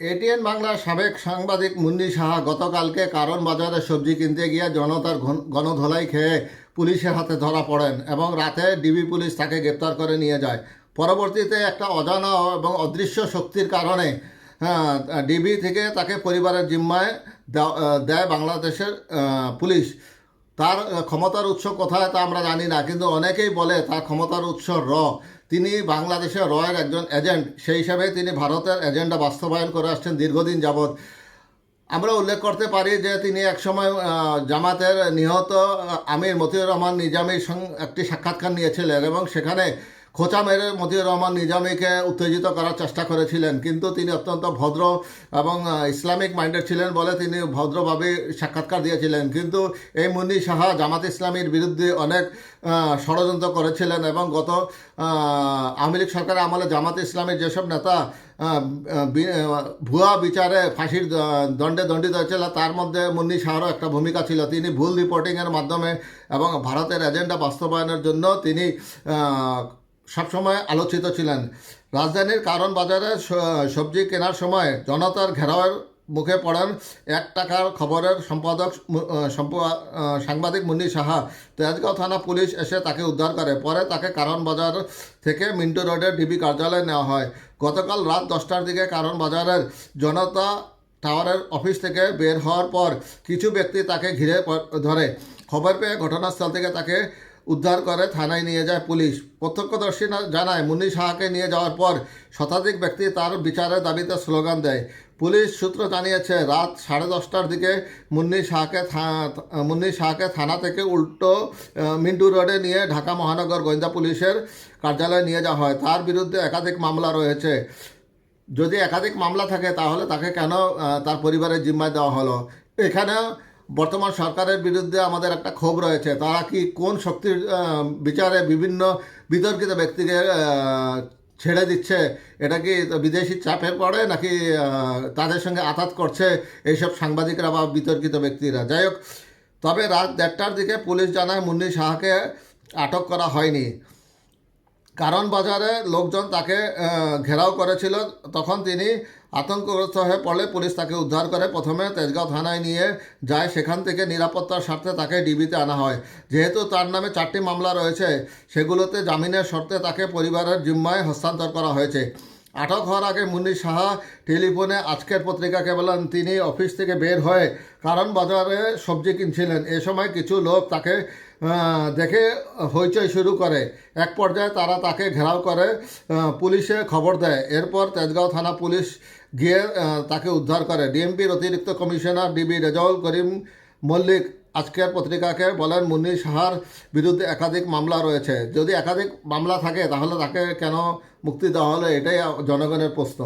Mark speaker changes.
Speaker 1: ATN বাংলার সাবেক সাংবাদিক মুন্নি সাহা গতকালকে কারণ বাজারে সবজি কিনতে গিয়ে জনতার গণধোলাই খেয়ে পুলিশের হাতে ধরা পড়েন এবং রাতে ডিবি পুলিশ তাকে গ্রেপ্তার করে নিয়ে যায়। পরবর্তীতে একটা অজানা এবং অদৃশ্য শক্তির কারণে হ্যাঁ, ডিবি থেকে তাকে পরিবারের জিম্মায় দেয় বাংলাদেশের পুলিশ। তার ক্ষমতার উৎস কোথায় তা আমরা জানি না কিন্তু অনেকেই বলে তার ক্ষমতার উৎস র। তিনি বাংলাদেশের রয়ের একজন এজেন্ট। সেই হিসাবে তিনি ভারতের এজেন্ডা বাস্তবায়ন করে আসছেন দীর্ঘদিন যাবৎ। আমরা উল্লেখ করতে পারি যে তিনি একসময় সময় জামাতের নিহত আমির মতিউর রহমান নিজামীর সঙ্গে একটি সাক্ষাৎকার নিয়েছিলেন এবং সেখানে খোঁচা মেরে মতিউর রহমান নিজামীকে উত্তেজিত করার চেষ্টা করেছিলেন, কিন্তু তিনি অত্যন্ত ভদ্র এবং ইসলামিক মাইন্ডেড ছিলেন বলে তিনি ভদ্রভাবে সাক্ষাৎকার দিয়েছিলেন। কিন্তু এই মুন্নি সাহা জামাত ইসলামীর বিরুদ্ধে অনেক ষড়যন্ত্র করেছিলেন এবং গত আওয়ামী লীগ সরকারের আমলে জামাত ইসলামীর যেসব নেতা ভুয়া বিচারে ফাঁসির দণ্ডে দণ্ডিত হয়েছিল, তার মধ্যে মুন্নি শাহরও একটা ভূমিকা ছিল। তিনি ভুল রিপোর্টিংয়ের মাধ্যমে এবং ভারতের এজেন্ডা বাস্তবায়নের জন্য তিনি সবসময় আলোচিত ছিলেন। রাজধানীর কারণ বাজারে সবজি কেনার সময় জনতার ঘেরাওয়ের মুখে পড়েন এক টাকার খবরের সম্পাদক সাংবাদিক মুন্নি সাহা। তেজগাঁও থানা পুলিশ এসে তাকে উদ্ধার করে। পরে তাকে কারণ বাজার থেকে মিন্টু রোডের ডিবি কার্যালয়ে নেওয়া হয়। গতকাল রাত দশটার দিকে কারণ বাজারের জনতা টাওয়ারের অফিস থেকে বের হওয়ার পর কিছু ব্যক্তি তাকে ঘিরে ধরে। খবর পেয়ে ঘটনাস্থল থেকে তাকে উদ্ধার করে, থানায় নিয়ে যায় পুলিশ। প্রত্যক্ষদর্শী জানায়, মুন্নি সাহাকে নিয়ে যাওয়ার পর শতাধিক ব্যক্তি তার বিচারের দাবিতে স্লোগান দেয়। পুলিশ সূত্র জানিয়েছে, রাত সাড়ে দশটার দিকে মুন্নি শাহকে মুন্নি শাহকে থানা থেকে উল্টো মিন্টু রোডে নিয়ে ঢাকা মহানগর গোয়েন্দা পুলিশের কার্যালয়ে নিয়ে যাওয়া হয়। তার বিরুদ্ধে একাধিক মামলা রয়েছে। যদি একাধিক মামলা থাকে, তাহলে তাকে কেন তার পরিবারের জিম্মায় দেওয়া হলো? এখানে বর্তমান সরকারের বিরুদ্ধে আমাদের একটা ক্ষোভ রয়েছে। তারা কি কোন শক্তির বিচারে বিভিন্ন বিতর্কিত ব্যক্তিকে ছেড়ে দিচ্ছে? এটা কি বিদেশি চাপের পড়ে নাকি তাদের সঙ্গে আঘাত করছে এইসব সাংবাদিকরা বা বিতর্কিত ব্যক্তিরা? যাই হোক, তবে রাত দেড়টার দিকে পুলিশ জানায় মুন্নি শাহকে আটক করা হয়নি। কারণ বাজারে লোকজন তাকে ঘেরাও করেছিল। তখন তিনি আতঙ্কগ্রস্ত হয়ে পড়লে পুলিশ তাকে উদ্ধার করে। প্রথমে তেজগাঁও থানায় নিয়ে যায়। সেখান থেকে নিরাপত্তার স্বার্থে তাকে ডিবিতে আনা হয়। যেহেতু তার নামে চারটি মামলা রয়েছে, সেগুলোতে জামিনের শর্তে তাকে পরিবারের জিম্মায় হস্তান্তর করা হয়েছে। আটক হওয়ার আগে মুন্নি সাহা টেলিফোনে আজকের পত্রিকাকে বলেন তিনি অফিস থেকে বের হয়ে কারণ বাজারে সবজি কিনছিলেন। এ সময় কিছু লোক তাকে দেখে হইচই শুরু করে। এক পর্যায়ে তারা তাকে ঘেরাও করে পুলিশে খবর দেয়। এরপর তেজগাঁও থানা পুলিশ গিয়ে তাকে উদ্ধার করে। ডিএমপির অতিরিক্ত commissioner D B Rezaul Karim Mallick আজকের পত্রিকাকে বলেন মুন্নি সাহার বিরুদ্ধে একাধিক মামলা রয়েছে। যদি একাধিক মামলা থাকে, তাহলে তাকে কেন মুক্তি দেওয়া হলো? এটাই জনগণের প্রশ্ন।